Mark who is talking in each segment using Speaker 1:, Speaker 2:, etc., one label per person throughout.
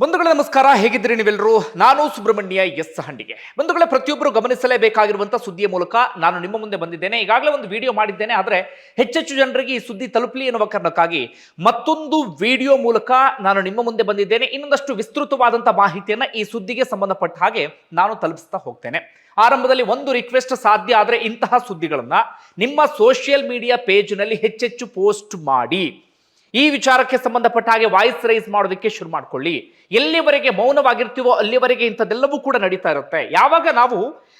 Speaker 1: ಬಂಧುಗಳೇ ನಮಸ್ಕಾರ, ಹೇಗಿದ್ದೀರಿ ನೀವೆಲ್ಲರೂ? ನಾನು ಸುಬ್ರಹ್ಮಣ್ಯ ಎಸ್ ಹಂಡಿಗೆ. ಬಂಧುಗಳೇ, ಪ್ರತಿಯೊಬ್ಬರು ಗಮನಿಸಲೇಬೇಕಾಗಿರುವಂತಹ ಸುದ್ದಿಯ ಮೂಲಕ ನಾನು ನಿಮ್ಮ ಮುಂದೆ ಬಂದಿದ್ದೇನೆ. ಈಗಾಗಲೇ ಒಂದು ವಿಡಿಯೋ ಮಾಡಿದ್ದೇನೆ, ಆದರೆ ಹೆಚ್ಚೆಚ್ಚು ಜನರಿಗೆ ಈ ಸುದ್ದಿ ತಲುಪಲಿ ಎನ್ನುವ ಕಾರಣಕ್ಕಾಗಿ ಮತ್ತೊಂದು ವಿಡಿಯೋ ಮೂಲಕ ನಾನು ನಿಮ್ಮ ಮುಂದೆ ಬಂದಿದ್ದೇನೆ. ಇನ್ನೊಂದಷ್ಟು ವಿಸ್ತೃತವಾದಂತಹ ಮಾಹಿತಿಯನ್ನ ಈ ಸುದ್ದಿಗೆ ಸಂಬಂಧಪಟ್ಟ ಹಾಗೆ ನಾನು ತಲುಪಿಸ್ತಾ ಹೋಗ್ತೇನೆ. ಆರಂಭದಲ್ಲಿ ಒಂದು ರಿಕ್ವೆಸ್ಟ್ ಸಾಧ್ಯ ಆದರೆ ಇಂತಹ ಸುದ್ದಿಗಳನ್ನು ನಿಮ್ಮ ಸೋಷಿಯಲ್ ಮೀಡಿಯಾ ಪೇಜ್ನಲ್ಲಿ ಹೆಚ್ಚೆಚ್ಚು ಪೋಸ್ಟ್ ಮಾಡಿ. ಈ ವಿಚಾರಕ್ಕೆ ಸಂಬಂಧಪಟ್ಟ ಹಾಗೆ ವಾಯ್ಸ್ ರೈಸ್ ಮಾಡೋದಕ್ಕೆ ಶುರು ಮಾಡ್ಕೊಳ್ಳಿ. ಎಲ್ಲಿವರೆಗೆ ಮೌನವಾಗಿರ್ತೀವೋ ಅಲ್ಲಿವರೆಗೆ ಇಂಥದ್ದೆಲ್ಲವೂ ಕೂಡ ನಡೀತಾ ಇರುತ್ತೆ. ಯಾವಾಗ ನಾವು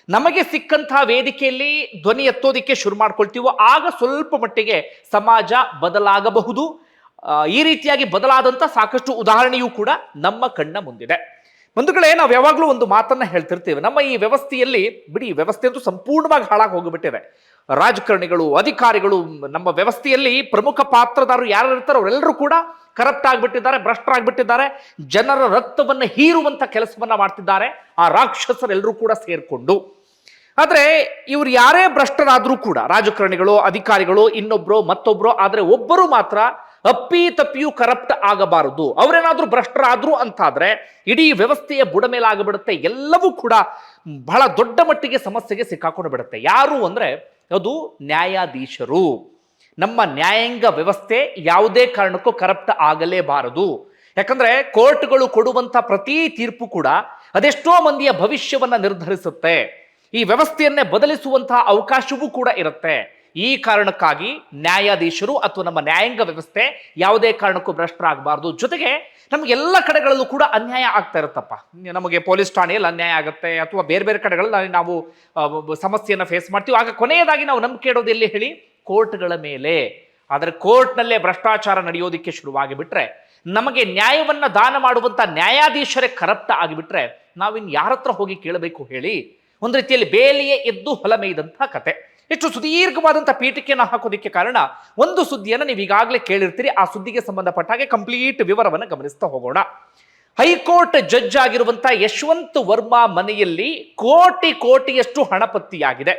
Speaker 1: ನಮಗೆ ಸಿಕ್ಕಂತಹ ವೇದಿಕೆಯಲ್ಲಿ ಧ್ವನಿ ಎತ್ತೋದಿಕ್ಕೆ ಶುರು ಮಾಡ್ಕೊಳ್ತೀವೋ ಆಗ ಸ್ವಲ್ಪ ಮಟ್ಟಿಗೆ ಸಮಾಜ ಬದಲಾಗಬಹುದು. ಈ ರೀತಿಯಾಗಿ ಬದಲಾದಂಥ ಸಾಕಷ್ಟು ಉದಾಹರಣೆಯೂ ಕೂಡ ನಮ್ಮ ಕಣ್ಣ ಮುಂದಿದೆ. ಬಂಧುಗಳೇ, ನಾವು ಯಾವಾಗಲೂ ಒಂದು ಮಾತನ್ನ ಹೇಳ್ತಿರ್ತೀವಿ. ನಮ್ಮ ಈ ವ್ಯವಸ್ಥೆಯಲ್ಲಿ, ಬಿಡಿ ವ್ಯವಸ್ಥೆ ಅಂತೂ ಸಂಪೂರ್ಣವಾಗಿ ಹಾಳಾಗಿ ಹೋಗಿಬಿಟ್ಟಿದೆ. ರಾಜಕಾರಣಿಗಳು, ಅಧಿಕಾರಿಗಳು, ನಮ್ಮ ವ್ಯವಸ್ಥೆಯಲ್ಲಿ ಪ್ರಮುಖ ಪಾತ್ರದಾರರು ಯಾರು ಇರ್ತಾರೋ ಅವರೆಲ್ಲರೂ ಕೂಡ ಕರಪ್ಟ್ ಆಗಿಬಿಟ್ಟಿದ್ದಾರೆ ಭ್ರಷ್ಟರಾಗ್ಬಿಟ್ಟಿದ್ದಾರೆ ಜನರ ರಕ್ತವನ್ನು ಹೀರುವಂಥ ಕೆಲಸವನ್ನು ಮಾಡ್ತಿದ್ದಾರೆ. ಆ ರಾಕ್ಷಸರೆಲ್ಲರೂ ಕೂಡ ಸೇರಿಕೊಂಡು. ಆದರೆ ಇವರು ಯಾರೇ ಭ್ರಷ್ಟರಾದರೂ ಕೂಡ, ರಾಜಕಾರಣಿಗಳು, ಅಧಿಕಾರಿಗಳು ಇನ್ನೊಬ್ಬರು ಮತ್ತೊಬ್ಬರು ಆದರೆ ಒಬ್ಬರು ಮಾತ್ರ ಅಪ್ಪಿ ತಪ್ಪಿಯೂ ಕರಪ್ಟ್ ಆಗಬಾರದು. ಅವರೇನಾದರೂ ಭ್ರಷ್ಟರಾದರೂ ಅಂತಾದರೆ ಇಡೀ ವ್ಯವಸ್ಥೆಯ ಬುಡ ಮೇಲಾಗಿಬಿಡುತ್ತೆ ಎಲ್ಲವೂ ಕೂಡ ಬಹಳ ದೊಡ್ಡ ಮಟ್ಟಿಗೆ ಸಮಸ್ಯೆಗೆ ಸಿಕ್ಕಾಕೊಂಡು ಬಿಡುತ್ತೆ ಯಾರು ಅಂದ್ರೆ ಅದು ನ್ಯಾಯಾಧೀಶರು. ನಮ್ಮ ನ್ಯಾಯಾಂಗ ವ್ಯವಸ್ಥೆ ಯಾವುದೇ ಕಾರಣಕ್ಕೂ ಕರಪ್ಟ್ ಆಗಲೇಬಾರದು. ಯಾಕಂದ್ರೆ ಕೋರ್ಟ್ಗಳು ಕೊಡುವಂಥ ಪ್ರತಿ ತೀರ್ಪು ಕೂಡ ಅದೆಷ್ಟೋ ಮಂದಿಯ ಭವಿಷ್ಯವನ್ನ ನಿರ್ಧರಿಸುತ್ತೆ. ಈ ವ್ಯವಸ್ಥೆಯನ್ನೇ ಬದಲಿಸುವಂತಹ ಅವಕಾಶವೂ ಕೂಡ ಇರುತ್ತೆ. ಈ ಕಾರಣಕ್ಕಾಗಿ ನ್ಯಾಯಾಧೀಶರು ಅಥವಾ ನಮ್ಮ ನ್ಯಾಯಾಂಗ ವ್ಯವಸ್ಥೆ ಯಾವುದೇ ಕಾರಣಕ್ಕೂ ಭ್ರಷ್ಟರಾಗಬಾರ್ದು ಜೊತೆಗೆ ನಮಗೆಲ್ಲ ಕಡೆಗಳಲ್ಲೂ ಕೂಡ ಅನ್ಯಾಯ ಆಗ್ತಾ ಇರುತ್ತಪ್ಪ. ನಮಗೆ ಪೊಲೀಸ್ ಠಾಣೆಯಲ್ಲಿ ಅನ್ಯಾಯ ಆಗುತ್ತೆ ಅಥವಾ ಬೇರೆ ಬೇರೆ ಕಡೆಗಳಲ್ಲಿ ನಾವು ಸಮಸ್ಯೆಯನ್ನು ಫೇಸ್ ಮಾಡ್ತೀವಿ. ಆಗ ಕೊನೆಯದಾಗಿ ನಾವು ನಂಬಿಕೆ ಇಡೋದು ಎಲ್ಲಿ ಹೇಳಿ? ಕೋರ್ಟ್ಗಳ ಮೇಲೆ. ಆದರೆ ಕೋರ್ಟ್ನಲ್ಲೇ ಭ್ರಷ್ಟಾಚಾರ ನಡೆಯೋದಿಕ್ಕೆ ಶುರುವಾಗಿ ಬಿಟ್ರೆ ನಮಗೆ ನ್ಯಾಯವನ್ನ ದಾನ ಮಾಡುವಂತ ನ್ಯಾಯಾಧೀಶರೇ ಕರಪ್ಟ ಆಗಿಬಿಟ್ರೆ ನಾವಿನ್ ಯಾರ ಹತ್ರ ಹೋಗಿ ಕೇಳಬೇಕು ಹೇಳಿ? ಒಂದು ರೀತಿಯಲ್ಲಿ ಬೇಲಿಯೇ ಎದ್ದು ಹೊಲ ಕತೆ. ಎಷ್ಟು ಸುದೀರ್ಘವಾದಂಥ ಪೀಠಿಕೆಯನ್ನು ಹಾಕೋದಕ್ಕೆ ಕಾರಣ ಒಂದು ಸುದ್ದಿಯನ್ನು ನೀವು ಈಗಾಗಲೇ ಕೇಳಿರ್ತೀರಿ. ಆ ಸುದ್ದಿಗೆ ಸಂಬಂಧಪಟ್ಟ ಹಾಗೆ ಕಂಪ್ಲೀಟ್ ವಿವರವನ್ನು ಗಮನಿಸ್ತಾ ಹೋಗೋಣ. ಹೈಕೋರ್ಟ್ ಜಡ್ಜ್ ಆಗಿರುವಂಥ ಯಶವಂತ್ ವರ್ಮಾ ಮನೆಯಲ್ಲಿ ಕೋಟಿ ಕೋಟಿಯಷ್ಟು ಹಣ ಪತ್ತೆಯಾಗಿದೆ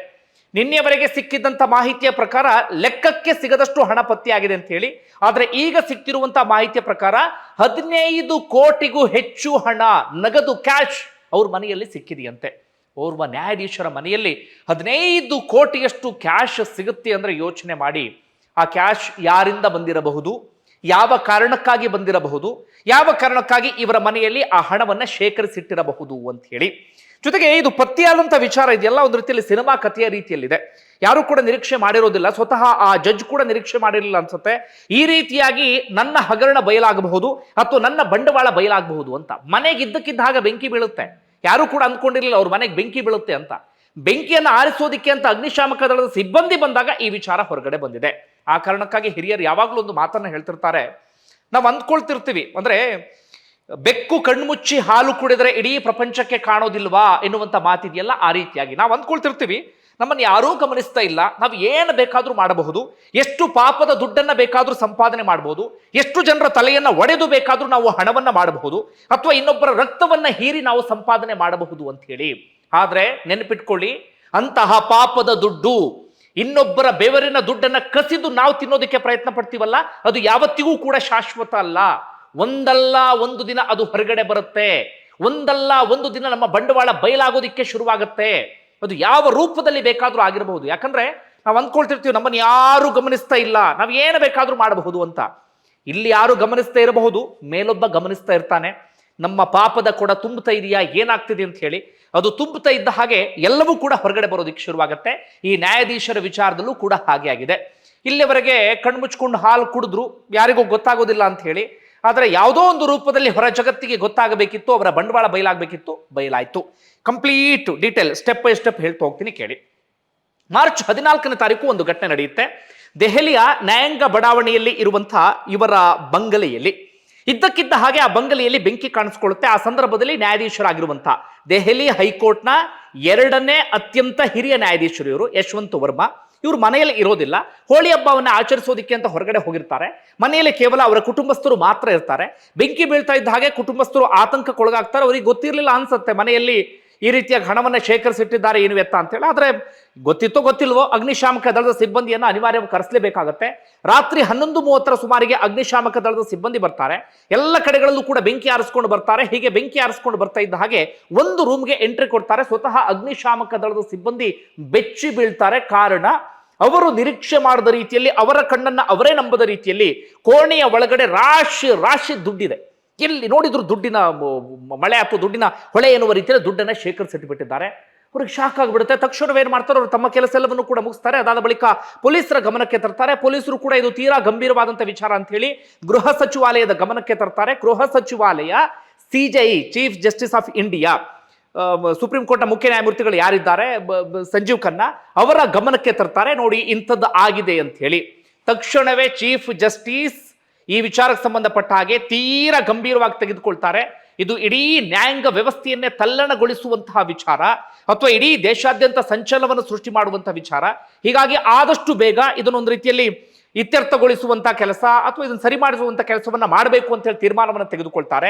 Speaker 1: ನಿನ್ನೆವರೆಗೆ ಸಿಕ್ಕಿದ್ದಂಥ ಮಾಹಿತಿಯ ಪ್ರಕಾರ ಲೆಕ್ಕಕ್ಕೆ ಸಿಗದಷ್ಟು ಹಣ ಪತ್ತೆಯಾಗಿದೆ ಅಂತ ಹೇಳಿ. ಆದರೆ ಈಗ ಸಿಕ್ತಿರುವಂತ ಮಾಹಿತಿಯ ಪ್ರಕಾರ ಹದಿನೈದು ಕೋಟಿಗೂ ಹೆಚ್ಚು ಹಣ, ನಗದು ಕ್ಯಾಶ್ ಅವ್ರ ಮನೆಯಲ್ಲಿ ಸಿಕ್ಕಿದೆಯಂತೆ. ಓರ್ವ ನ್ಯಾಯಾಧೀಶರ ಮನೆಯಲ್ಲಿ ಹದಿನೈದು ಕೋಟಿಯಷ್ಟು ಕ್ಯಾಶ್ ಸಿಗುತ್ತೆ ಅಂದರೆ ಯೋಚನೆ ಮಾಡಿ. ಆ ಕ್ಯಾಶ್ ಯಾರಿಂದ ಬಂದಿರಬಹುದು? ಯಾವ ಕಾರಣಕ್ಕಾಗಿ ಬಂದಿರಬಹುದು? ಯಾವ ಕಾರಣಕ್ಕಾಗಿ ಇವರ ಮನೆಯಲ್ಲಿ ಆ ಹಣವನ್ನು ಶೇಖರಿಸಿಟ್ಟಿರಬಹುದು ಅಂತ ಹೇಳಿ. ಜೊತೆಗೆ ಇದು ಪತ್ತೆಯಾದಂಥ ವಿಚಾರ ಇದೆಯಲ್ಲ, ಒಂದು ರೀತಿಯಲ್ಲಿ ಸಿನಿಮಾ ಕಥೆಯ ರೀತಿಯಲ್ಲಿದೆ. ಯಾರು ಕೂಡ ನಿರೀಕ್ಷೆ ಮಾಡಿರೋದಿಲ್ಲ, ಸ್ವತಃ ಆ ಜಡ್ಜ್ ಕೂಡ ನಿರೀಕ್ಷೆ ಮಾಡಿರಲಿಲ್ಲ ಅನ್ಸುತ್ತೆ. ಈ ರೀತಿಯಾಗಿ ನನ್ನ ಹಗರಣ ಬಯಲಾಗಬಹುದು ಅಥವಾ ನನ್ನ ಬಂಡವಾಳ ಬಯಲಾಗಬಹುದು ಅಂತ. ಮನೆಗೆ ಇದ್ದಕ್ಕಿದ್ದ ಹಾಗೆ ಬೆಂಕಿ ಬೀಳುತ್ತೆ. ಯಾರು ಕೂಡ ಅಂದ್ಕೊಂಡಿರಲಿಲ್ಲ ಅವ್ರ ಮನೆಗೆ ಬೆಂಕಿ ಬೀಳುತ್ತೆ ಅಂತ. ಬೆಂಕಿಯನ್ನು ಆರಿಸೋದಿಕ್ಕೆ ಅಂತ ಅಗ್ನಿಶಾಮಕ ದಳದ ಸಿಬ್ಬಂದಿ ಬಂದಾಗ ಈ ವಿಚಾರ ಹೊರಗಡೆ ಬಂದಿದೆ. ಆ ಕಾರಣಕ್ಕಾಗಿ ಹಿರಿಯರು ಯಾವಾಗಲೂ ಒಂದು ಮಾತನ್ನ ಹೇಳ್ತಿರ್ತಾರೆ. ನಾವು ಅಂದ್ಕೊಳ್ತಿರ್ತೀವಿ. ಅಂದ್ರೆ ಬೆಕ್ಕು ಕಣ್ಮುಚ್ಚಿ ಹಾಲು ಕುಡಿದರೆ ಇಡೀ ಪ್ರಪಂಚಕ್ಕೆ ಕಾಣೋದಿಲ್ವಾ ಎನ್ನುವಂಥ ಮಾತಿದೆಯಲ್ಲ ಆ ರೀತಿಯಾಗಿ. ನಾವು ಅಂದ್ಕೊಳ್ತಿರ್ತೀವಿ. ನಮ್ಮನ್ನು ಯಾರೂ ಗಮನಿಸ್ತಾ ಇಲ್ಲ. ನಾವು ಏನು ಬೇಕಾದರೂ ಮಾಡಬಹುದು. ಎಷ್ಟು ಪಾಪದ ದುಡ್ಡನ್ನು ಬೇಕಾದರೂ ಸಂಪಾದನೆ ಮಾಡಬಹುದು. ಎಷ್ಟು ಜನರ ತಲೆಯನ್ನು ಒಡೆದು ಬೇಕಾದರೂ ನಾವು ಹಣವನ್ನು ಮಾಡಬಹುದು. ಅಥವಾ ಇನ್ನೊಬ್ಬರ ರಕ್ತವನ್ನು ಹೀರಿ ನಾವು ಸಂಪಾದನೆ ಮಾಡಬಹುದು ಅಂತ ಹೇಳಿ. ಆದರೆ ನೆನಪಿಟ್ಕೊಳ್ಳಿ, ಅಂತಹ ಪಾಪದ ದುಡ್ಡು, ಇನ್ನೊಬ್ಬರ ಬೆವರಿನ ದುಡ್ಡನ್ನು ಕಸಿದು ನಾವು ತಿನ್ನೋದಕ್ಕೆ ಪ್ರಯತ್ನ ಪಡ್ತೀವಲ್ಲ, ಅದು ಯಾವತ್ತಿಗೂ ಕೂಡ ಶಾಶ್ವತ ಅಲ್ಲ. ಒಂದಲ್ಲ ಒಂದು ದಿನ ಅದು ಹೊರಗಡೆ ಬರುತ್ತೆ. ಒಂದಲ್ಲ ಒಂದು ದಿನ ನಮ್ಮ ಬಂಡವಾಳ ಬಯಲಾಗೋದಿಕ್ಕೆ ಶುರುವಾಗುತ್ತೆ. ಅದು ಯಾವ ರೂಪದಲ್ಲಿ ಬೇಕಾದರೂ ಆಗಿರಬಹುದು. ಯಾಕಂದ್ರೆ ನಾವು ಅಂದ್ಕೊಳ್ತಿರ್ತೀವಿ, ನಮ್ಮನ್ನು ಯಾರು ಗಮನಿಸ್ತಾ ಇಲ್ಲ. ನಾವು ಏನು ಬೇಕಾದರೂ ಮಾಡಬಹುದು ಅಂತ. ಇಲ್ಲಿ ಯಾರು ಗಮನಿಸ್ತಾ ಇರಬಹುದು? ಮೇಲೊಬ್ಬ ಗಮನಿಸ್ತಾ ಇರ್ತಾನೆ. ನಮ್ಮ ಪಾಪದ ಕೂಡ ತುಂಬುತ್ತಾ ಇದೆಯಾ? ಏನಾಗ್ತಿದೆ ಅಂತ ಹೇಳಿ. ಅದು ತುಂಬುತ್ತಾ ಇದ್ದ ಹಾಗೆ ಎಲ್ಲವೂ ಕೂಡ ಹೊರಗಡೆ ಬರೋದಕ್ಕೆ ಶುರುವಾಗುತ್ತೆ. ಈ ನ್ಯಾಯಾಧೀಶರ ವಿಚಾರದಲ್ಲೂ ಕೂಡ ಹಾಗೆ ಆಗಿದೆ. ಇಲ್ಲಿವರೆಗೆ ಕಣ್ಮುಚ್ಕೊಂಡು ಹಾಲು ಕುಡಿದ್ರು. ಯಾರಿಗೂ ಗೊತ್ತಾಗೋದಿಲ್ಲ ಅಂತ ಹೇಳಿ. ಆದರೆ ಯಾವುದೋ ಒಂದು ರೂಪದಲ್ಲಿ ಹೊರ ಜಗತ್ತಿಗೆ ಗೊತ್ತಾಗಬೇಕಿತ್ತು, ಅವರ ಬಂಡವಾಳ ಬಯಲಾಗಬೇಕಿತ್ತು, ಬಯಲಾಯಿತು. Complete detail step by step ಹೇಳ್ತಾ ಹೋಗ್ತೀನಿ, ಕೇಳಿ. ಮಾರ್ಚ್ ಹದಿನಾಲ್ಕನೇ ತಾರೀಕು ಒಂದು ಘಟನೆ ನಡೆಯುತ್ತೆ. ದೆಹಲಿಯ ನ್ಯಾಯಾಂಗ ಬಡಾವಣೆಯಲ್ಲಿ ಇರುವಂತಹ ಇವರ ಬಂಗಲೆಯಲ್ಲಿ. ಇದ್ದಕ್ಕಿದ್ದ ಹಾಗೆ ಆ ಬಂಗಲೆಯಲ್ಲಿ ಬೆಂಕಿ ಕಾಣಿಸ್ಕೊಳ್ಳುತ್ತೆ. ಆ ಸಂದರ್ಭದಲ್ಲಿ ನ್ಯಾಯಾಧೀಶರಾಗಿರುವಂತಹ ದೆಹಲಿ ಹೈಕೋರ್ಟ್ನ ಎರಡನೇ ಅತ್ಯಂತ ಹಿರಿಯ ನ್ಯಾಯಾಧೀಶರು ಇವರು, ಯಶವಂತ್ ವರ್ಮಾ. ಇವರು ಮನೆಯಲ್ಲಿ ಇರೋದಿಲ್ಲ. ಹೋಳಿ ಹಬ್ಬವನ್ನು ಆಚರಿಸೋದಿಕ್ಕೆ ಅಂತ ಹೊರಗಡೆ ಹೋಗಿರ್ತಾರೆ. ಮನೆಯಲ್ಲಿ ಕೇವಲ ಅವರ ಕುಟುಂಬಸ್ಥರು ಮಾತ್ರ ಇರ್ತಾರೆ. ಬೆಂಕಿ ಬೀಳ್ತಾ ಇದ್ದ ಹಾಗೆ ಕುಟುಂಬಸ್ಥರು ಆತಂಕಕ್ಕೊಳಗಾಗ್ತಾರೆ. ಅವರಿಗೆ ಗೊತ್ತಿರಲಿಲ್ಲ ಅನ್ಸುತ್ತೆ ಮನೆಯಲ್ಲಿ ಈ ರೀತಿಯಾಗಿ ಹಣವನ್ನು ಶೇಖರಿಸಿಟ್ಟಿದ್ದಾರೆ ಏನು ಎತ್ತ ಅಂತೇಳಿ ಆದರೆ ಗೊತ್ತಿತ್ತೋ ಗೊತ್ತಿಲ್ವೋ ಅಗ್ನಿಶಾಮಕ ದಳದ ಸಿಬ್ಬಂದಿಯನ್ನು ಅನಿವಾರ್ಯವಾಗಿ ಕರೆಸಲೇಬೇಕಾಗತ್ತೆ. ರಾತ್ರಿ ಹನ್ನೊಂದು ಮೂವತ್ತರ ಸುಮಾರಿಗೆ ಅಗ್ನಿಶಾಮಕ ದಳದ ಸಿಬ್ಬಂದಿ ಬರ್ತಾರೆ. ಎಲ್ಲ ಕಡೆಗಳಲ್ಲೂ ಕೂಡ ಬೆಂಕಿ ಆರಿಸ್ಕೊಂಡು ಬರ್ತಾರೆ. ಹೀಗೆ ಬೆಂಕಿ ಆರಿಸ್ಕೊಂಡು ಬರ್ತಾ ಇದ್ದ ಹಾಗೆ ಒಂದು ರೂಮ್ಗೆ ಎಂಟ್ರಿ ಕೊಡ್ತಾರೆ. ಸ್ವತಃ ಅಗ್ನಿಶಾಮಕ ದಳದ ಸಿಬ್ಬಂದಿ ಬೆಚ್ಚಿ ಬೀಳ್ತಾರೆ. ಕಾರಣ, ಅವರು ನಿರೀಕ್ಷೆ ಮಾಡದ ರೀತಿಯಲ್ಲಿ ಅವರ ಕಣ್ಣನ್ನು ಅವರೇ ನಂಬದ ರೀತಿಯಲ್ಲಿ ಕೋಣೆಯ ಒಳಗಡೆ ರಾಶಿ ರಾಶಿ ದುಡ್ಡಿದೆ. ಎಲ್ಲಿ ನೋಡಿದ್ರು ದುಡ್ಡಿನ ಮಳೆ ಅಥವಾ ದುಡ್ಡಿನ ಹೊಳೆ ಎನ್ನುವ ರೀತಿಯಲ್ಲಿ ದುಡ್ಡನ್ನ ಶೇಖರಿಸಿಟ್ಟುಬಿಟ್ಟಿದ್ದಾರೆ ಅವ್ರಿಗೆ ಶಾಕ್ ಆಗಿಬಿಡುತ್ತೆ. ತಕ್ಷಣವೇ ಏನು ಮಾಡ್ತಾರೆ? ಅವರು ತಮ್ಮ ಕೆಲಸ ಎಲ್ಲವನ್ನು ಕೂಡ ಮುಗಿಸ್ತಾರೆ. ಅದಾದ ಬಳಿಕ ಪೊಲೀಸರ ಗಮನಕ್ಕೆ ತರ್ತಾರೆ. ಪೊಲೀಸರು ಕೂಡ ಇದು ತೀರಾ ಗಂಭೀರವಾದಂಥ ವಿಚಾರ ಅಂತ ಹೇಳಿ ಗೃಹ ಸಚಿವಾಲಯದ ಗಮನಕ್ಕೆ ತರ್ತಾರೆ. ಗೃಹ ಸಚಿವಾಲಯ CJI chief justice of India supreme ಕೋರ್ಟ್ನ ಮುಖ್ಯ ನ್ಯಾಯಮೂರ್ತಿಗಳು ಯಾರಿದ್ದಾರೆ? ಸಂಜೀವ್ ಖನ್ನಾ ಅವರ ಗಮನಕ್ಕೆ ತರ್ತಾರೆ. ನೋಡಿ ಇಂಥದ್ದು ಆಗಿದೆ ಅಂತ ಹೇಳಿ ತಕ್ಷಣವೇ ಚೀಫ್ ಜಸ್ಟಿಸ್ ಈ ವಿಚಾರಕ್ಕೆ ಸಂಬಂಧಪಟ್ಟ ಹಾಗೆ ತೀರಾ ಗಂಭೀರವಾಗಿ ತೆಗೆದುಕೊಳ್ತಾರೆ. ಇದು ಇಡೀ ನ್ಯಾಯಾಂಗ ವ್ಯವಸ್ಥೆಯನ್ನೇ ತಲ್ಲಣಗೊಳಿಸುವಂತಹ ವಿಚಾರ ಅಥವಾ ಇಡೀ ದೇಶಾದ್ಯಂತ ಸಂಚಲನವನ್ನು ಸೃಷ್ಟಿ ಮಾಡುವಂತಹ ವಿಚಾರ. ಹೀಗಾಗಿ ಆದಷ್ಟು ಬೇಗ ಇದನ್ನೊಂದು ರೀತಿಯಲ್ಲಿ ಇತ್ಯರ್ಥಗೊಳಿಸುವಂತಹ ಕೆಲಸ ಅಥವಾ ಇದನ್ನು ಸರಿ ಮಾಡಿಸುವಂತಹ ಕೆಲಸವನ್ನ ಮಾಡಬೇಕು ಅಂತ ಹೇಳಿ ತೀರ್ಮಾನವನ್ನು ತೆಗೆದುಕೊಳ್ತಾರೆ.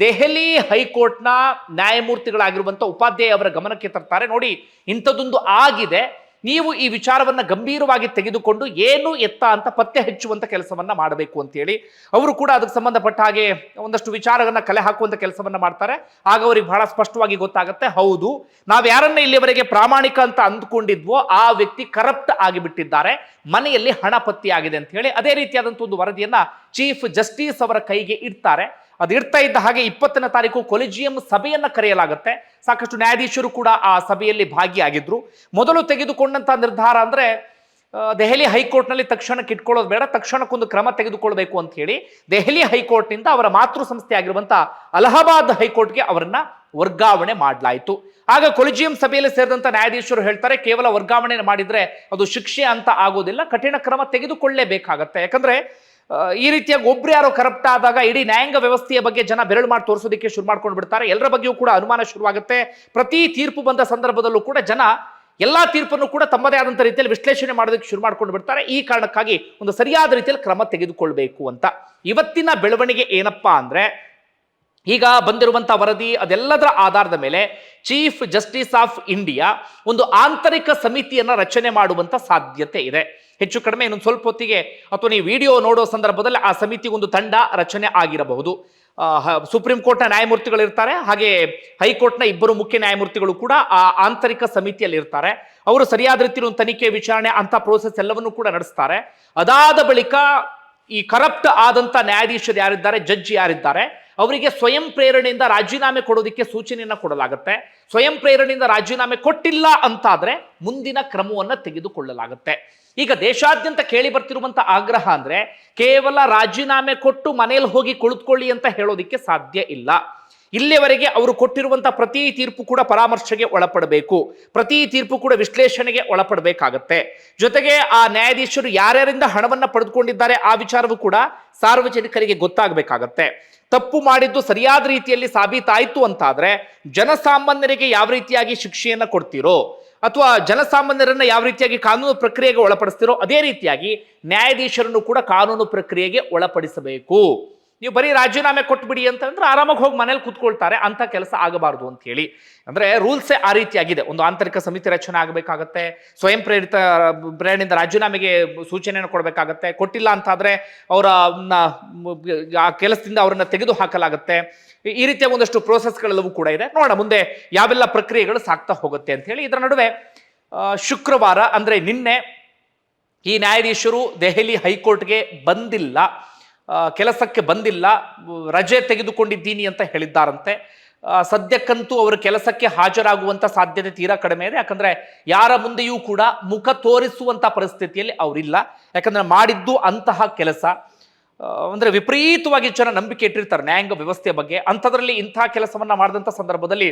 Speaker 1: ದೆಹಲಿ ಹೈಕೋರ್ಟ್ನ ನ್ಯಾಯಮೂರ್ತಿಗಳಾಗಿರುವಂತಹ ಉಪಾಧ್ಯಾಯ ಅವರ ಗಮನಕ್ಕೆ ತರ್ತಾರೆ. ನೋಡಿ, ಇಂಥದ್ದೊಂದು ಆಗಿದೆ. ನೀವು ಈ ವಿಚಾರವನ್ನು ಗಂಭೀರವಾಗಿ ತೆಗೆದುಕೊಂಡು ಏನು ಎತ್ತ ಅಂತ ಪತ್ತೆ ಹಚ್ಚುವಂಥ ಕೆಲಸವನ್ನು ಮಾಡಬೇಕು ಅಂತೇಳಿ. ಅವರು ಕೂಡ ಅದಕ್ಕೆ ಸಂಬಂಧಪಟ್ಟ ಹಾಗೆ ಒಂದಷ್ಟು ವಿಚಾರವನ್ನ ಕಲೆ ಹಾಕುವಂಥ ಕೆಲಸವನ್ನು ಮಾಡ್ತಾರೆ. ಆಗ ಅವರಿಗೆ ಬಹಳ ಸ್ಪಷ್ಟವಾಗಿ ಗೊತ್ತಾಗುತ್ತೆ, ಹೌದು, ನಾವು ಯಾರನ್ನ ಇಲ್ಲಿವರೆಗೆ ಪ್ರಾಮಾಣಿಕ ಅಂತ ಅಂದ್ಕೊಂಡಿದ್ವೋ ಆ ವ್ಯಕ್ತಿ ಕರಪ್ಟ್ ಆಗಿಬಿಟ್ಟಿದ್ದಾರೆ, ಮನೆಯಲ್ಲಿ ಹಣ ಪತ್ತೆಯಾಗಿದೆ ಅಂತ ಹೇಳಿ ಅದೇ ರೀತಿಯಾದಂಥ ಒಂದು ವರದಿಯನ್ನು ಚೀಫ್ ಜಸ್ಟಿಸ್ ಅವರ ಕೈಗೆ ಇಡ್ತಾರೆ. ಅದು ಇರ್ತಾ ಇದ್ದ ಹಾಗೆ ಇಪ್ಪತ್ತನೇ ತಾರೀಕು ಕೊಲಿಜಿಯಂ ಸಭೆಯನ್ನ ಕರೆಯಲಾಗುತ್ತೆ. ಸಾಕಷ್ಟು ನ್ಯಾಯಾಧೀಶರು ಕೂಡ ಆ ಸಭೆಯಲ್ಲಿ ಭಾಗಿಯಾಗಿದ್ರು. ಮೊದಲು ತೆಗೆದುಕೊಂಡಂತ ನಿರ್ಧಾರ ಅಂದ್ರೆ ದೆಹಲಿ ಹೈಕೋರ್ಟ್ನಲ್ಲಿ ತಕ್ಷಣಕ್ಕೆ ಇಟ್ಕೊಳ್ಳೋದು ಬೇಡ, ತಕ್ಷಣಕ್ಕೊಂದು ಕ್ರಮ ತೆಗೆದುಕೊಳ್ಬೇಕು ಅಂತ ಹೇಳಿ ದೆಹಲಿ ಹೈಕೋರ್ಟ್ನಿಂದ ಅವರ ಮಾತೃ ಸಂಸ್ಥೆ ಅಲಹಾಬಾದ್ ಹೈಕೋರ್ಟ್ಗೆ ಅವರನ್ನ ವರ್ಗಾವಣೆ ಮಾಡಲಾಯಿತು. ಆಗ ಕೊಲಿಜಿಯಂ ಸಭೆಯಲ್ಲಿ ಸೇರಿದಂತ ನ್ಯಾಯಾಧೀಶರು ಹೇಳ್ತಾರೆ, ಕೇವಲ ವರ್ಗಾವಣೆ ಮಾಡಿದ್ರೆ ಅದು ಶಿಕ್ಷೆ ಅಂತ ಆಗೋದಿಲ್ಲ, ಕಠಿಣ ಕ್ರಮ ತೆಗೆದುಕೊಳ್ಳೇಬೇಕಾಗತ್ತೆ. ಯಾಕಂದ್ರೆ ಈ ರೀತಿಯಾಗಿ ಒಬ್ರು ಯಾರೋ ಕರಪ್ಟ್ ಆದಾಗ ಇಡೀ ನ್ಯಾಯಾಂಗ ವ್ಯವಸ್ಥೆಯ ಬಗ್ಗೆ ಜನ ಬೆರಳು ಮಾಡಿ ತೋರಿಸೋದಕ್ಕೆ ಶುರು ಮಾಡ್ಕೊಂಡು ಬಿಡ್ತಾರೆ ಎಲ್ಲರ ಬಗ್ಗೆಯೂ ಕೂಡ ಅನುಮಾನ ಶುರುವಾಗುತ್ತೆ. ಪ್ರತಿ ತೀರ್ಪು ಬಂದ ಸಂದರ್ಭದಲ್ಲೂ ಕೂಡ ಜನ ಎಲ್ಲಾ ತೀರ್ಪನ್ನು ಕೂಡ ತಮ್ಮದೇ ಆದಂಥ ರೀತಿಯಲ್ಲಿ ವಿಶ್ಲೇಷಣೆ ಮಾಡೋದಕ್ಕೆ ಶುರು ಮಾಡ್ಕೊಂಡು ಬಿಡ್ತಾರೆ ಈ ಕಾರಣಕ್ಕಾಗಿ ಒಂದು ಸರಿಯಾದ ರೀತಿಯಲ್ಲಿ ಕ್ರಮ ತೆಗೆದುಕೊಳ್ಬೇಕು ಅಂತ. ಇವತ್ತಿನ ಬೆಳವಣಿಗೆ ಏನಪ್ಪಾ ಅಂದ್ರೆ ಈಗ ಬಂದಿರುವಂಥ ವರದಿ ಅದೆಲ್ಲದರ ಆಧಾರದ ಮೇಲೆ ಚೀಫ್ ಜಸ್ಟಿಸ್ ಆಫ್ ಇಂಡಿಯಾ ಒಂದು ಆಂತರಿಕ ಸಮಿತಿಯನ್ನು ರಚನೆ ಮಾಡುವಂತ ಸಾಧ್ಯತೆ ಇದೆ. ಹೆಚ್ಚು ಕಡಿಮೆ ಇನ್ನೊಂದು ಸ್ವಲ್ಪ ಹೊತ್ತಿಗೆ ಅಥವಾ ನೀವು ವಿಡಿಯೋ ನೋಡೋ ಸಂದರ್ಭದಲ್ಲಿ ಆ ಸಮಿತಿ ಒಂದು ತಂಡ ರಚನೆ ಆಗಿರಬಹುದು. ಸುಪ್ರೀಂ ಕೋರ್ಟ್ನ ನ್ಯಾಯಮೂರ್ತಿಗಳು ಇರ್ತಾರೆ, ಹಾಗೆ ಹೈಕೋರ್ಟ್ನ ಇಬ್ಬರು ಮುಖ್ಯ ನ್ಯಾಯಮೂರ್ತಿಗಳು ಕೂಡ ಆ ಆಂತರಿಕ ಸಮಿತಿಯಲ್ಲಿ ಇರ್ತಾರೆ. ಅವರು ಸರಿಯಾದ ರೀತಿಯಲ್ಲಿ ಒಂದು ತನಿಖೆ ವಿಚಾರಣೆ ಅಂತ ಪ್ರೋಸೆಸ್ ಎಲ್ಲವನ್ನೂ ಕೂಡ ನಡೆಸ್ತಾರೆ. ಅದಾದ ಬಳಿಕ ಈ ಕರಪ್ಟ್ ಆದಂತ ನ್ಯಾಯಾಧೀಶರು ಯಾರಿದ್ದಾರೆ ಜಡ್ಜ್ ಯಾರಿದ್ದಾರೆ ಅವರಿಗೆ ಸ್ವಯಂ ಪ್ರೇರಣೆಯಿಂದ ರಾಜೀನಾಮೆ ಕೊಡೋದಕ್ಕೆ ಸೂಚನೆಯನ್ನು ಕೊಡಲಾಗುತ್ತೆ. ಸ್ವಯಂ ಪ್ರೇರಣೆಯಿಂದ ರಾಜೀನಾಮೆ ಕೊಟ್ಟಿಲ್ಲ ಅಂತಾದರೆ ಮುಂದಿನ ಕ್ರಮವನ್ನು ತೆಗೆದುಕೊಳ್ಳಲಾಗುತ್ತೆ. ಈಗ ದೇಶಾದ್ಯಂತ ಕೇಳಿ ಬರ್ತಿರುವಂಥ ಆಗ್ರಹ ಅಂದರೆ ಕೇವಲ ರಾಜೀನಾಮೆ ಕೊಟ್ಟು ಮನೇಲಿ ಹೋಗಿ ಕುಳಿತುಕೊಳ್ಳಿ ಅಂತ ಹೇಳೋದಿಕ್ಕೆ ಸಾಧ್ಯ ಇಲ್ಲ. ಇಲ್ಲಿಯವರೆಗೆ ಅವರು ಕೊಟ್ಟಿರುವಂಥ ಪ್ರತಿ ತೀರ್ಪು ಕೂಡ ಪರಾಮರ್ಶೆಗೆ ಒಳಪಡಬೇಕು. ಪ್ರತಿ ತೀರ್ಪು ಕೂಡ ವಿಶ್ಲೇಷಣೆಗೆ ಒಳಪಡಬೇಕಾಗತ್ತೆ. ಜೊತೆಗೆ ಆ ನ್ಯಾಯಾಧೀಶರು ಯಾರ್ಯಾರಿಂದ ಹಣವನ್ನು ಪಡೆದುಕೊಂಡಿದ್ದಾರೆ ಆ ವಿಚಾರವೂ ಕೂಡ ಸಾರ್ವಜನಿಕರಿಗೆ ಗೊತ್ತಾಗಬೇಕಾಗತ್ತೆ. ತಪ್ಪು ಮಾಡಿದ್ದು ಸರಿಯಾದ ರೀತಿಯಲ್ಲಿ ಸಾಬೀತಾಯಿತು ಅಂತಾದರೆ ಜನಸಾಮಾನ್ಯರಿಗೆ ಯಾವ ರೀತಿಯಾಗಿ ಶಿಕ್ಷೆಯನ್ನು ಕೊಡ್ತೀರೋ ಅಥವಾ ಜನಸಾಮಾನ್ಯರನ್ನ ಯಾವ ರೀತಿಯಾಗಿ ಕಾನೂನು ಪ್ರಕ್ರಿಯೆಗೆ ಒಳಪಡಿಸ್ತಿರೋ ಅದೇ ರೀತಿಯಾಗಿ ನ್ಯಾಯಾಧೀಶರನ್ನು ಕೂಡ ಕಾನೂನು ಪ್ರಕ್ರಿಯೆಗೆ ಒಳಪಡಿಸಬೇಕು. ನೀವು ಬರೀ ರಾಜೀನಾಮೆ ಕೊಟ್ಬಿಡಿ ಅಂತಂದ್ರೆ ಆರಾಮಾಗಿ ಹೋಗಿ ಮನೇಲಿ ಕೂತ್ಕೊಳ್ತಾರೆ ಅಂತ ಕೆಲಸ ಆಗಬಾರ್ದು ಅಂತ ಹೇಳಿ. ಅಂದ್ರೆ ರೂಲ್ಸೇ ಆ ರೀತಿಯಾಗಿದೆ. ಒಂದು ಆಂತರಿಕ ಸಮಿತಿ ರಚನೆ ಆಗಬೇಕಾಗತ್ತೆ, ಸ್ವಯಂ ಪ್ರೇರಿತ, ಪ್ರೇರಣೆಯಿಂದ ರಾಜೀನಾಮೆಗೆ ಸೂಚನೆಯನ್ನು ಕೊಡಬೇಕಾಗತ್ತೆ, ಕೊಟ್ಟಿಲ್ಲ ಅಂತಾದರೆ ಅವರ ಆ ಕೆಲಸದಿಂದ ಅವರನ್ನ ತೆಗೆದು ಹಾಕಲಾಗುತ್ತೆ. ಈ- ರೀತಿಯ ಒಂದಷ್ಟು ಪ್ರೋಸೆಸ್ಗಳೆಲ್ಲವೂ ಕೂಡ ಇದೆ. ನೋಡೋಣ ಮುಂದೆ ಯಾವೆಲ್ಲ ಪ್ರಕ್ರಿಯೆಗಳು ಸಾಕ್ತಾ ಹೋಗುತ್ತೆ ಅಂತ ಹೇಳಿ. ಇದರ ನಡುವೆ ಶುಕ್ರವಾರ ಅಂದ್ರೆ ನಿನ್ನೆ ಈ ನ್ಯಾಯಾಧೀಶರು ದೆಹಲಿ ಹೈಕೋರ್ಟ್ಗೆ ಬಂದಿಲ್ಲ. ಕೆಲಸಕ್ಕೆ ಬಂದಿಲ್ಲ, ರಜೆ ತೆಗೆದುಕೊಂಡಿದ್ದೀನಿ ಅಂತ ಹೇಳಿದ್ದಾರಂತೆ. ಸದ್ಯಕ್ಕಂತೂ ಅವರು ಕೆಲಸಕ್ಕೆ ಹಾಜರಾಗುವಂತ ಸಾಧ್ಯತೆ ತೀರಾ ಕಡಿಮೆ ಇದೆ. ಯಾಕಂದ್ರೆ ಯಾರ ಮುಂದೆಯೂ ಕೂಡ ಮುಖ ತೋರಿಸುವಂತ ಪರಿಸ್ಥಿತಿಯಲ್ಲಿ ಅವರಿಲ್ಲ. ಯಾಕಂದ್ರೆ ಮಾಡಿದ್ದು ಅಂತಹ ಕೆಲಸ ಅಂದರೆ ಅಂದ್ರೆ ವಿಪರೀತವಾಗಿ ಜನ ನಂಬಿಕೆ ಇಟ್ಟಿರ್ತಾರೆ ನ್ಯಾಯಾಂಗ ವ್ಯವಸ್ಥೆ ಬಗ್ಗೆ. ಅಂಥದ್ರಲ್ಲಿ ಇಂತಹ ಕೆಲಸವನ್ನು ಮಾಡಿದಂಥ ಸಂದರ್ಭದಲ್ಲಿ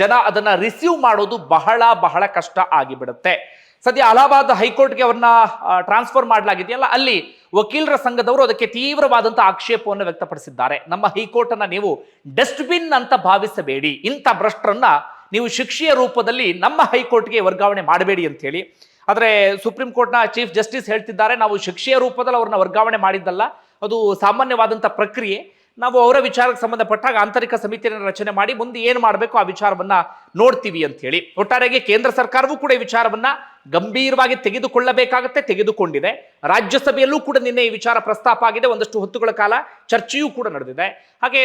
Speaker 1: ಜನ ಅದನ್ನ ರಿಸೀವ್ ಮಾಡೋದು ಬಹಳ ಬಹಳ ಕಷ್ಟ ಆಗಿಬಿಡುತ್ತೆ. ಸದ್ಯ ಅಲಹಾಬಾದ್ ಹೈಕೋರ್ಟ್ಗೆ ಅವ್ರನ್ನ ಟ್ರಾನ್ಸ್ಫರ್ ಮಾಡಲಾಗಿದೆಯಲ್ಲ, ಅಲ್ಲಿ ವಕೀಲರ ಸಂಘದವರು ಅದಕ್ಕೆ ತೀವ್ರವಾದಂತಹ ಆಕ್ಷೇಪವನ್ನು ವ್ಯಕ್ತಪಡಿಸಿದ್ದಾರೆ. ನಮ್ಮ ಹೈಕೋರ್ಟ್ ಅನ್ನ ನೀವು ಡಸ್ಟ್ಬಿನ್ ಅಂತ ಭಾವಿಸಬೇಡಿ. ಇಂಥ ಭ್ರಷ್ಟರನ್ನ ನೀವು ಶಿಕ್ಷೆಯ ರೂಪದಲ್ಲಿ ನಮ್ಮ ಹೈಕೋರ್ಟ್ಗೆ ವರ್ಗಾವಣೆ ಮಾಡಬೇಡಿ ಅಂತ ಹೇಳಿ ಆದರೆ ಸುಪ್ರೀಂ ಕೋರ್ಟ್ನ ಚೀಫ್ ಜಸ್ಟಿಸ್ ಹೇಳ್ತಿದ್ದಾರೆ, ನಾವು ಶಿಕ್ಷೆಯ ರೂಪದಲ್ಲಿ ಅವ್ರನ್ನ ವರ್ಗಾವಣೆ ಮಾಡಿದ್ದಲ್ಲ, ಅದು ಸಾಮಾನ್ಯವಾದಂಥ ಪ್ರಕ್ರಿಯೆ. ನಾವು ಅವರ ವಿಚಾರಕ್ಕೆ ಸಂಬಂಧಪಟ್ಟಾಗ ಆಂತರಿಕ ಸಮಿತಿಯನ್ನು ರಚನೆ ಮಾಡಿ, ಮುಂದೆ ಏನು ಮಾಡಬೇಕು ಆ ವಿಚಾರವನ್ನ ನೋಡ್ತೀವಿ ಅಂತ ಹೇಳಿ ಒಟ್ಟಾರೆಗೆ ಕೇಂದ್ರ ಸರ್ಕಾರವೂ ಕೂಡ ಈ ವಿಚಾರವನ್ನ ಗಂಭೀರವಾಗಿ ತೆಗೆದುಕೊಳ್ಳಬೇಕಾಗತ್ತೆ, ತೆಗೆದುಕೊಂಡಿದೆ. ರಾಜ್ಯಸಭೆಯಲ್ಲೂ ಕೂಡ ನಿನ್ನೆ ಈ ವಿಚಾರ ಪ್ರಸ್ತಾಪ ಆಗಿದೆ. ಒಂದಷ್ಟು ಹೊತ್ತುಗಳ ಕಾಲ ಚರ್ಚೆಯೂ ಕೂಡ ನಡೆದಿದೆ. ಹಾಗೆ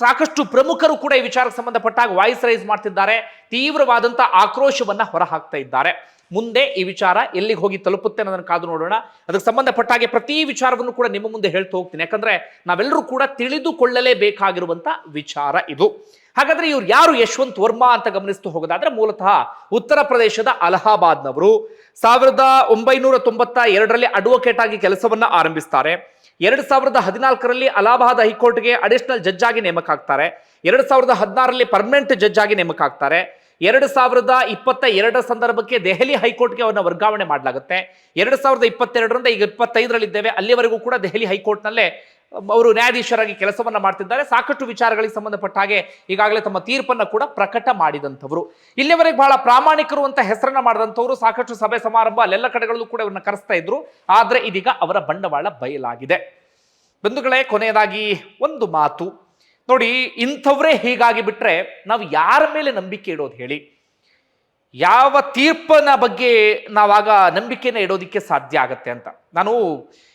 Speaker 1: ಸಾಕಷ್ಟು ಪ್ರಮುಖರು ಕೂಡ ಈ ವಿಚಾರಕ್ಕೆ ಸಂಬಂಧಪಟ್ಟಾಗ ವಾಯ್ಸ್ ರೈಸ್ ಮಾಡ್ತಿದ್ದಾರೆ. ತೀವ್ರವಾದಂಥ ಆಕ್ರೋಶವನ್ನ ಹೊರಹಾಕ್ತಾ ಇದ್ದಾರೆ. ಮುಂದೆ ಈ ವಿಚಾರ ಎಲ್ಲಿಗೆ ಹೋಗಿ ತಲುಪುತ್ತೆ ಅನ್ನೋದನ್ನು ಕಾದು ನೋಡೋಣ. ಅದಕ್ಕೆ ಸಂಬಂಧಪಟ್ಟಾಗೆ ಪ್ರತಿ ವಿಚಾರವನ್ನು ಕೂಡ ನಿಮ್ಮ ಮುಂದೆ ಹೇಳ್ತಾ ಹೋಗ್ತೀನಿ. ಯಾಕಂದ್ರೆ ನಾವೆಲ್ಲರೂ ಕೂಡ ತಿಳಿದುಕೊಳ್ಳಲೇಬೇಕಾಗಿರುವಂತ ವಿಚಾರ ಇದು. ಹಾಗಾದ್ರೆ ಇವ್ರು ಯಾರು ಯಶವಂತ್ ವರ್ಮಾ ಅಂತ ಗಮನಿಸ್ತು ಹೋಗೋದಾದ್ರೆ ಮೂಲತಃ ಉತ್ತರ ಪ್ರದೇಶದ ಅಲಹಾಬಾದ್ನವರು. ಸಾವಿರದ ಒಂಬೈನೂರ ತೊಂಬತ್ತ ಎರಡರಲ್ಲಿ ಅಡ್ವೊಕೇಟ್ ಆಗಿ ಕೆಲಸವನ್ನ ಆರಂಭಿಸ್ತಾರೆ. ಎರಡ್ ಸಾವಿರದ ಹದಿನಾಲ್ಕರಲ್ಲಿ ಅಲಹಾಬಾದ್ ಹೈಕೋರ್ಟ್ಗೆ ಅಡಿಷನಲ್ ಜಡ್ಜ್ ಆಗಿ ನೇಮಕ ಆಗ್ತಾರೆ ಎರಡ್ ಸಾವಿರದ ಹದಿನಾರರಲ್ಲಿ ಪರ್ಮನೆಂಟ್ ಜಡ್ಜ್ ಆಗಿ ನೇಮಕ ಆಗ್ತಾರೆ ಎರಡು ಸಾವಿರದ ಇಪ್ಪತ್ತ ಎರಡರ ಸಂದರ್ಭಕ್ಕೆ ದೆಹಲಿ ಹೈಕೋರ್ಟ್ಗೆ ಅವರನ್ನ ವರ್ಗಾವಣೆ ಮಾಡಲಾಗುತ್ತೆ. ಎರಡು ಸಾವಿರದ ಇಪ್ಪತ್ತೆರಡರಿಂದ ಈಗ ಇಪ್ಪತ್ತೈದರಲ್ಲಿದ್ದೇವೆ. ಅಲ್ಲಿವರೆಗೂ ಕೂಡ ದೆಹಲಿ ಹೈಕೋರ್ಟ್ನಲ್ಲೇ ಅವರು ನ್ಯಾಯಾಧೀಶರಾಗಿ ಕೆಲಸವನ್ನ ಮಾಡ್ತಿದ್ದಾರೆ. ಸಾಕಷ್ಟು ವಿಚಾರಗಳಿಗೆ ಸಂಬಂಧಪಟ್ಟ ಹಾಗೆ ಈಗಾಗಲೇ ತಮ್ಮ ತೀರ್ಪನ್ನ ಕೂಡ ಪ್ರಕಟ ಮಾಡಿದಂಥವರು. ಇಲ್ಲಿವರೆಗೆ ಬಹಳ ಪ್ರಾಮಾಣಿಕರು ಅಂತ ಹೆಸರನ್ನ ಮಾಡಿದಂಥವರು ಸಾಕಷ್ಟು ಸಭೆ ಸಮಾರಂಭ ಅಲ್ಲೆಲ್ಲ ಕಡೆಗಳಲ್ಲೂ ಕೂಡ ಇವರನ್ನ ಕರೆಸ್ತಾ ಇದ್ರು. ಆದ್ರೆ ಇದೀಗ ಅವರ ಬಂಡವಾಳ ಬಯಲಾಗಿದೆ. ಬಂಧುಗಳೇ, ಕೊನೆಯದಾಗಿ ಒಂದು ಮಾತು. ನೋಡಿ, ಇಂಥವ್ರೇ ಹೀಗಾಗಿ ಬಿಟ್ರೆ ನಾವು ಯಾರ ಮೇಲೆ ನಂಬಿಕೆ ಇಡೋದು ಹೇಳಿ? ಯಾವ ತೀರ್ಪನ ಬಗ್ಗೆ ನಾವಾಗ ನಂಬಿಕೆನ ಇಡೋದಿಕ್ಕೆ ಸಾಧ್ಯ ಆಗತ್ತೆ ಅಂತ. ನಾನು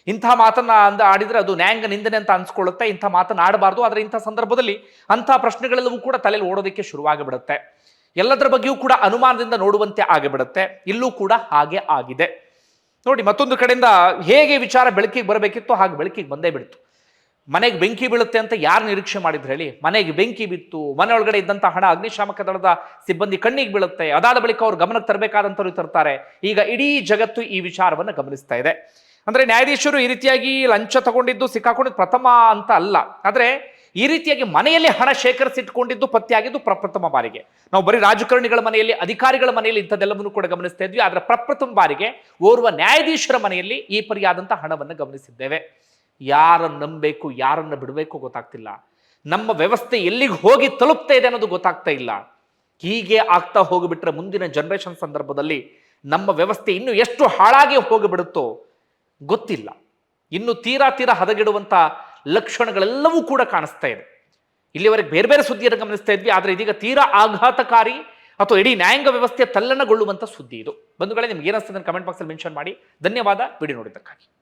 Speaker 1: ಇಂಥ ಮಾತನ್ನ ಅಂದ ಆಡಿದ್ರೆ ಅದು ನ್ಯಾಯಾಂಗ ನಿಂದನೆ ಅಂತ ಅನ್ಸ್ಕೊಳ್ಳುತ್ತೆ, ಇಂಥ ಮಾತನ್ನ ಆಡಬಾರ್ದು. ಆದರೆ ಇಂಥ ಸಂದರ್ಭದಲ್ಲಿ ಅಂಥ ಪ್ರಶ್ನೆಗಳೆಲ್ಲವೂ ಕೂಡ ತಲೆಯಲ್ಲಿ ಓಡೋದಕ್ಕೆ ಶುರುವಾಗಿಬಿಡುತ್ತೆ. ಎಲ್ಲದರ ಬಗ್ಗೆಯೂ ಕೂಡ ಅನುಮಾನದಿಂದ ನೋಡುವಂತೆ ಆಗಿಬಿಡುತ್ತೆ. ಇಲ್ಲೂ ಕೂಡ ಹಾಗೆ ಆಗಿದೆ. ನೋಡಿ, ಮತ್ತೊಂದು ಕಡೆಯಿಂದ ಹೇಗೆ ವಿಚಾರ ಬೆಳಕಿಗೆ ಬರಬೇಕಿತ್ತು ಹಾಗೆ ಬೆಳಕಿಗೆ ಬಂದೇ ಬಿಡ್ತು. ಮನೆಗೆ ಬೆಂಕಿ ಬೀಳುತ್ತೆ ಅಂತ ಯಾರು ನಿರೀಕ್ಷೆ ಮಾಡಿದ್ರು ಹೇಳಿ? ಮನೆಗೆ ಬೆಂಕಿ ಬಿತ್ತು ಮನೆ ಒಳಗಡೆ ಇದ್ದಂಥ ಹಣ ಅಗ್ನಿಶಾಮಕ ದಳದ ಸಿಬ್ಬಂದಿ ಕಣ್ಣಿಗೆ ಬೀಳುತ್ತೆ. ಅದಾದ ಬಳಿಕ ಅವ್ರು ಗಮನಕ್ಕೆ ತರಬೇಕಾದಂಥವ್ರು ತರ್ತಾರೆ. ಈಗ ಇಡೀ ಜಗತ್ತು ಈ ವಿಚಾರವನ್ನು ಗಮನಿಸ್ತಾ ಇದೆ. ಅಂದ್ರೆ ನ್ಯಾಯಾಧೀಶರು ಈ ರೀತಿಯಾಗಿ ಲಂಚ ತಗೊಂಡಿದ್ದು ಸಿಕ್ಕಾಕೊಂಡಿದ್ದು ಪ್ರಥಮ ಅಂತ ಅಲ್ಲ. ಆದರೆ ಈ ರೀತಿಯಾಗಿ ಮನೆಯಲ್ಲಿ ಹಣ ಶೇಖರಿಸಿಟ್ಕೊಂಡಿದ್ದು ಪತ್ತೆಯಾಗಿದ್ದು ಪ್ರಪ್ರಥಮ ಬಾರಿಗೆ. ನಾವು ಬರೀ ರಾಜಕಾರಣಿಗಳ ಮನೆಯಲ್ಲಿ, ಅಧಿಕಾರಿಗಳ ಮನೆಯಲ್ಲಿ ಇಂಥದ್ದೆಲ್ಲವನ್ನು ಕೂಡ ಗಮನಿಸ್ತಾ ಇದ್ವಿ. ಆದರೆ ಪ್ರಪ್ರಥಮ ಬಾರಿಗೆ ಓರ್ವ ನ್ಯಾಯಾಧೀಶರ ಮನೆಯಲ್ಲಿ ಈ ಪರಿಯಾದಂಥ ಹಣವನ್ನು ಗಮನಿಸಿದ್ದೇವೆ. ಯಾರನ್ನು ನಂಬಬೇಕು, ಯಾರನ್ನು ಬಿಡಬೇಕು ಗೊತ್ತಾಗ್ತಿಲ್ಲ. ನಮ್ಮ ವ್ಯವಸ್ಥೆ ಎಲ್ಲಿಗೆ ಹೋಗಿ ತಲುಪ್ತಾ ಇದೆ ಅನ್ನೋದು ಗೊತ್ತಾಗ್ತಾ ಇಲ್ಲ. ಹೀಗೆ ಆಗ್ತಾ ಹೋಗಿಬಿಟ್ರೆ ಮುಂದಿನ ಜನರೇಷನ್ ಸಂದರ್ಭದಲ್ಲಿ ನಮ್ಮ ವ್ಯವಸ್ಥೆ ಇನ್ನು ಎಷ್ಟು ಹಾಳಾಗಿ ಹೋಗಿಬಿಡುತ್ತೋ ಗೊತ್ತಿಲ್ಲ. ಇನ್ನು ತೀರಾ ತೀರಾ ಹದಗೆಡುವಂಥ ಲಕ್ಷಣಗಳೆಲ್ಲವೂ ಕೂಡ ಕಾಣಿಸ್ತಾ ಇದೆ. ಇಲ್ಲಿವರೆಗೆ ಬೇರೆ ಬೇರೆ ಸುದ್ದಿಯನ್ನು ಗಮನಿಸ್ತಾ ಇದ್ವಿ, ಆದರೆ ಇದೀಗ ತೀರಾ ಆಘಾತಕಾರಿ ಅಥವಾ ಇಡೀ ನ್ಯಾಯಾಂಗ ವ್ಯವಸ್ಥೆ ತಲ್ಲಣಗೊಳ್ಳುವಂಥ ಸುದ್ದಿ ಇದು. ಬಂಧುಗಳೇ, ನಿಮ್ಗೆ ಏನಿಸ್ತದೆ ಕಮೆಂಟ್ ಬಾಕ್ಸಲ್ಲಿ ಮೆನ್ಷನ್ ಮಾಡಿ. ಧನ್ಯವಾದ. ವಿಡಿಯೋ ನೋಡಿದ್ದಕ್ಕಾಗಿ.